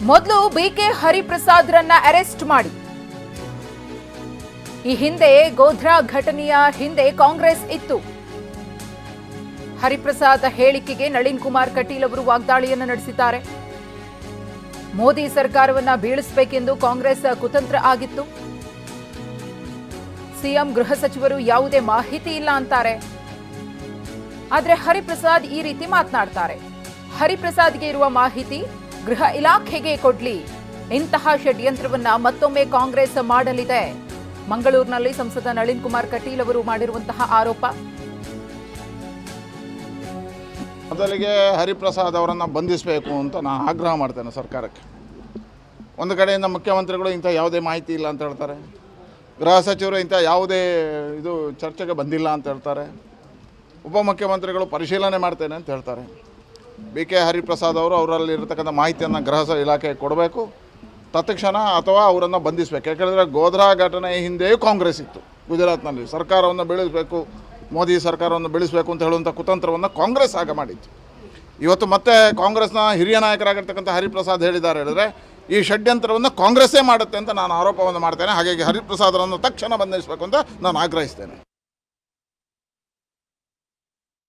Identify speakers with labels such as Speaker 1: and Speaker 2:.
Speaker 1: ಮೊದಲು BK ಹರಿಪ್ರಸಾದ್ರನ್ನ arrest ಮಾಡಿ. ಈ ಹಿಂದೆ ಗೋಧ್ರಾ ಘಟನೆಯ ಹಿಂದೆ ಕಾಂಗ್ರೆಸ್ ಇತ್ತು. ಹರಿಪ್ರಸಾದ್ ಹೇಳಿಕೆಗೆ ನಳಿನ್ ಕುಮಾರ್ ಕಟೀಲ್ ಅವರು ವಾಗ್ದಾಳಿಯನ್ನು ನಡೆಸಿದ್ದಾರೆ. ಮೋದಿ ಸರ್ಕಾರವನ್ನ ಬೀಳಿಸಬೇಕೆಂದು ಕಾಂಗ್ರೆಸ್ ಕುತಂತ್ರ ಆಗಿತ್ತು. ಸಿಎಂ ಗೃಹ ಸಚಿವರು ಯಾವುದೇ ಮಾಹಿತಿ ಇಲ್ಲ ಅಂತಾರೆ. ಆದರೆ ಹರಿಪ್ರಸಾದ್ ಈ ರೀತಿ ಮಾತನಾಡ್ತಾರೆ. ಹರಿಪ್ರಸಾದ್ಗೆ ಇರುವ ಮಾಹಿತಿ ಗೃಹ ಇಲಾಖೆಗೆ ಕೊಡ್ಲಿ. ಇಂತಹ ಷಡ್ಯಂತ್ರವನ್ನ ಮತ್ತೊಮ್ಮೆ ಕಾಂಗ್ರೆಸ್ ಮಾಡಲಿದೆ. ಮಂಗಳೂರಿನಲ್ಲಿ ಸಂಸದ ನಳಿನ್ ಕುಮಾರ್ ಕಟೀಲ್ ಅವರು ಮಾಡಿರುವಂತಹ ಆರೋಪ.
Speaker 2: ಮೊದಲಿಗೆ ಹರಿಪ್ರಸಾದ್ ಅವರನ್ನು ಬಂಧಿಸಬೇಕು ಅಂತ ನಾನು ಆಗ್ರಹ ಮಾಡ್ತೇನೆ ಸರ್ಕಾರಕ್ಕೆ. ಒಂದು ಕಡೆಯಿಂದ ಮುಖ್ಯಮಂತ್ರಿಗಳು ಇಂಥ ಯಾವುದೇ ಮಾಹಿತಿ ಇಲ್ಲ ಅಂತ ಹೇಳ್ತಾರೆ. ಗೃಹ ಸಚಿವರು ಇಂಥ ಯಾವುದೇ ಇದು ಚರ್ಚೆಗೆ ಬಂದಿಲ್ಲ ಅಂತ ಹೇಳ್ತಾರೆ. ಉಪಮುಖ್ಯಮಂತ್ರಿಗಳು ಪರಿಶೀಲನೆ ಮಾಡ್ತೇನೆ ಅಂತ ಹೇಳ್ತಾರೆ. ಬಿ ಕೆ ಹರಿಪ್ರಸಾದ್ ಅವರು ಅವರಲ್ಲಿ ಇರತಕ್ಕಂಥ ಮಾಹಿತಿಯನ್ನು ಗೃಹ ಇಲಾಖೆಗೆ ಕೊಡಬೇಕು. ತತ್ಕ್ಷಣ ಅಥವಾ ಅವರನ್ನು ಬಂಧಿಸಬೇಕು. ಯಾಕೆಂದರೆ ಗೋಧ್ರಾ ಘಟನೆ ಹಿಂದೆಯೂ ಕಾಂಗ್ರೆಸ್ ಇತ್ತು ಗುಜರಾತ್ನಲ್ಲಿ. ಸರ್ಕಾರವನ್ನು ಬೆಳೆಸಬೇಕು, ಮೋದಿ ಸರ್ಕಾರವನ್ನು ಬೆಳೆಸಬೇಕು ಅಂತ ಹೇಳುವಂಥ ಕುತಂತ್ರವನ್ನು ಕಾಂಗ್ರೆಸ್ ಆಗ ಮಾಡಿತ್ತು. ಇವತ್ತು ಮತ್ತೆ ಕಾಂಗ್ರೆಸ್ನ ಹಿರಿಯ ನಾಯಕರಾಗಿರ್ತಕ್ಕಂಥ ಹರಿಪ್ರಸಾದ್ ಹೇಳಿದ್ದಾರೆ ಹೇಳಿದ್ರೆ, ಈ ಷಡ್ಯಂತ್ರವನ್ನು ಕಾಂಗ್ರೆಸ್ಸೇ ಮಾಡುತ್ತೆ ಅಂತ ನಾನು ಆರೋಪವನ್ನು ಮಾಡ್ತೇನೆ. ಹಾಗಾಗಿ ಹರಿಪ್ರಸಾದ್ರನ್ನು ತಕ್ಷಣ ಬಂಧಿಸಬೇಕು ಅಂತ ನಾನು ಆಗ್ರಹಿಸ್ತೇನೆ.